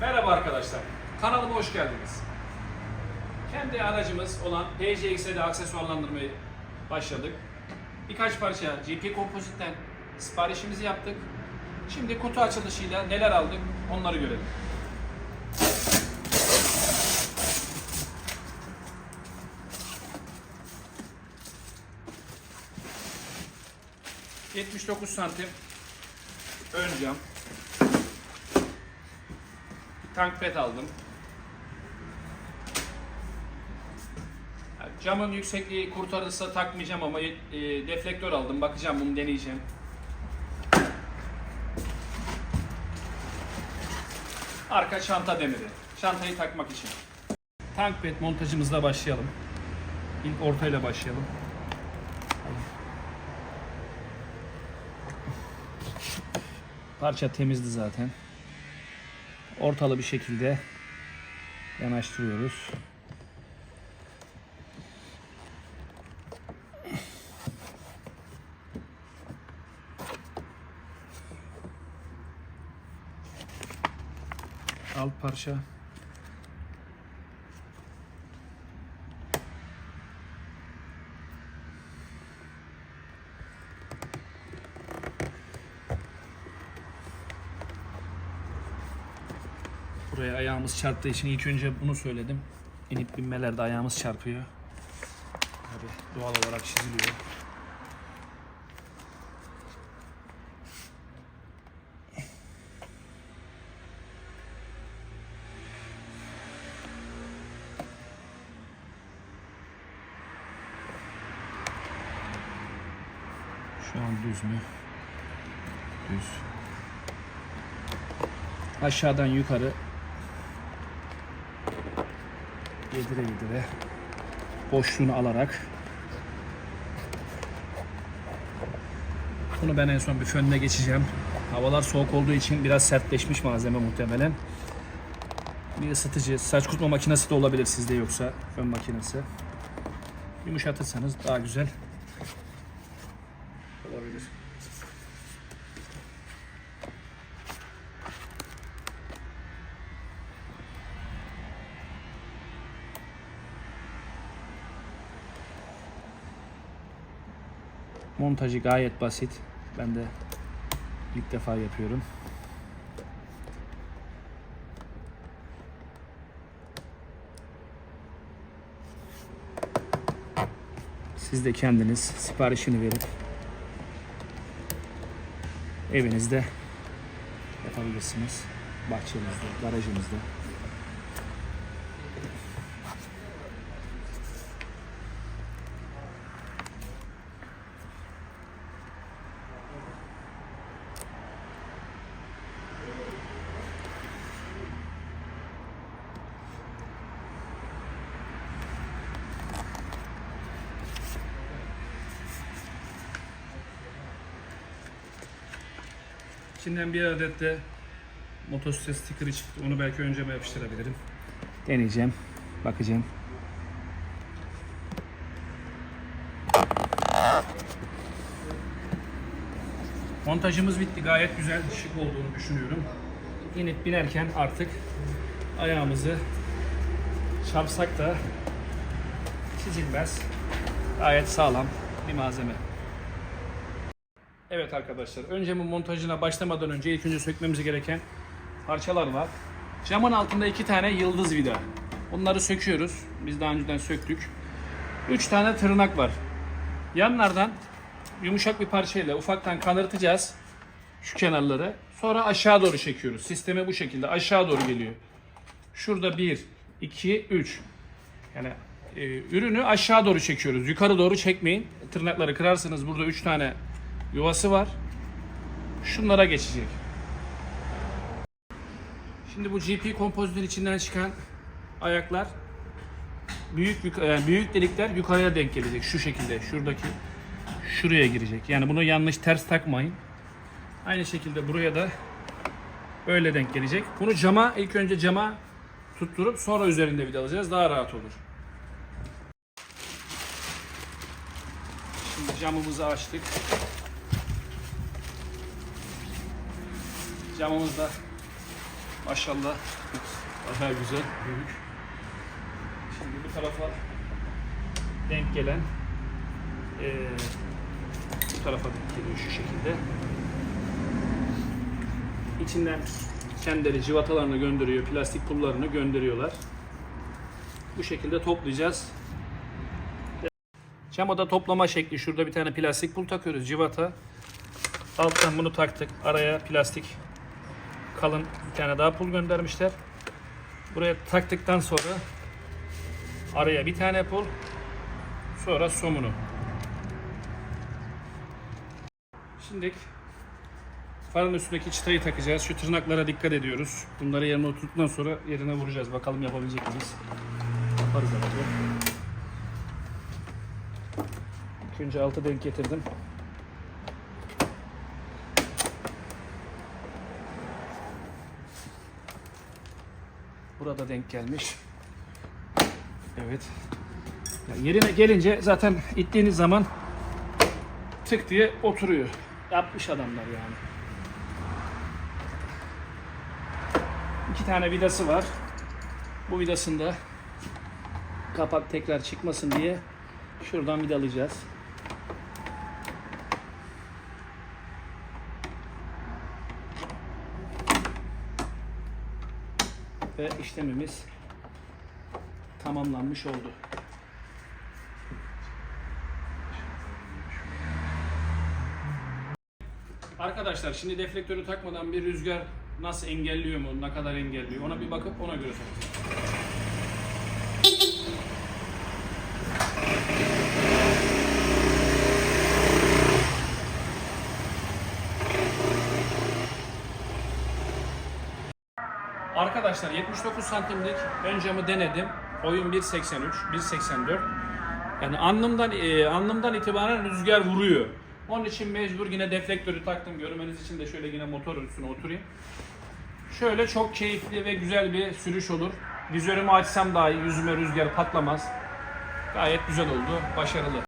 Merhaba arkadaşlar, kanalıma hoş geldiniz. Kendi aracımız olan PCX'e de aksesuarlandırmayı başladık. Birkaç parça GP Composite'den siparişimizi yaptık. Şimdi kutu açılışıyla neler aldık onları görelim. ...79 santim ön cam. Tank pet aldım. Camın yüksekliği kurtarırsa takmayacağım ama e, deflektör aldım. Bakacağım bunu deneyeceğim. Arka çanta demiri. Çantayı takmak için. Tank bed montajımızla başlayalım. İlk ortayla başlayalım. Parça temizdi zaten. Ortalı bir şekilde yanaştırıyoruz. Alt parça. Buraya ayağımız çarptığı için ilk önce bunu söyledim. İnip binmelerde ayağımız çarpıyor. Tabii doğal olarak çiziliyor. Şu an düz mü? Düz. Aşağıdan yukarı yedire yedire boşluğunu alarak bunu ben en son bir fönüne geçeceğim. Havalar soğuk olduğu için biraz sertleşmiş malzeme muhtemelen. Bir ısıtıcı, saç kurutma makinesi de olabilir sizde yoksa fön makinesi. Yumuşatırsanız daha güzel olabilir. Montajı gayet basit. Ben de ilk defa yapıyorum. Siz de kendiniz siparişini verip evinizde yapabilirsiniz. Bahçenizde, garajınızda. İçinden bir adet de motosiklet sticker'ı çıktı. Onu belki önce mi yapıştırabilirim. Deneyeceğim. Bakacağım. Montajımız bitti. Gayet güzel, şık olduğunu düşünüyorum. İnip binerken artık ayağımızı çarpsak da çizilmez. Gayet sağlam bir malzeme. Evet arkadaşlar, önce bu montajına başlamadan önce ilk önce sökmemiz gereken parçalar var. Camın altında iki tane yıldız vida. Bunları söküyoruz. Biz daha önceden söktük. Üç tane tırnak var. Yanlardan yumuşak bir parçayla ufaktan kanırtacağız şu kenarları. Sonra aşağı doğru çekiyoruz. Sisteme bu şekilde aşağı doğru geliyor. Şurada 1, 2, 3. Yani e, ürünü aşağı doğru çekiyoruz. Yukarı doğru çekmeyin. Tırnakları kırarsınız. Burada 3 tane yuvası var. Şunlara geçecek. Şimdi bu GP kompozitör içinden çıkan ayaklar büyük yani büyük delikler yukarıya denk gelecek şu şekilde şuradaki şuraya girecek. Yani bunu yanlış ters takmayın. Aynı şekilde buraya da böyle denk gelecek. Bunu cama ilk önce cama tutturup sonra üzerinde vidalayacağız. Daha rahat olur. Şimdi camımızı açtık. Camımız da Maşallah. Daha güzel, büyük. Şimdi bu tarafa denk gelen eee, bu tarafa denk geliyor şu şekilde. İçinden kendileri civatalarını gönderiyor, plastik pullarını gönderiyorlar. Bu şekilde toplayacağız. Camada toplama şekli. Şurada bir tane plastik pul takıyoruz. Civata. Alttan bunu taktık. Araya plastik kalın bir tane daha pul göndermişler. Buraya taktıktan sonra araya bir tane pul sonra somunu. Şimdi farın üstündeki çıtayı takacağız. Şu tırnaklara dikkat ediyoruz. Bunları yerine oturttuktan sonra yerine vuracağız. Bakalım yapabilecek miyiz? Yaparız herhalde. İlk önce altı denk getirdim. Burada denk gelmiş. Evet. Ya yerine gelince zaten ittiğiniz zaman tık diye oturuyor. Yapmış adamlar yani. İki tane vidası var. Bu vidasında kapak tekrar çıkmasın diye şuradan vidalayacağız. Ve işlemimiz tamamlanmış oldu. Arkadaşlar şimdi deflektörü takmadan bir rüzgar nasıl engelliyor mu, ne kadar engelliyor ona bir bakıp ona göre takacağız. Arkadaşlar 79 santimlik ön camı denedim. Oyun 1.83, 1.84. Yani anlamdan e, anlamdan itibaren rüzgar vuruyor. Onun için mecbur yine deflektörü taktım. Görmeniz için de şöyle yine motor üstüne oturayım. Şöyle çok keyifli ve güzel bir sürüş olur. Vizörümü açsam dahi yüzüme rüzgar patlamaz. Gayet güzel oldu. Başarılı.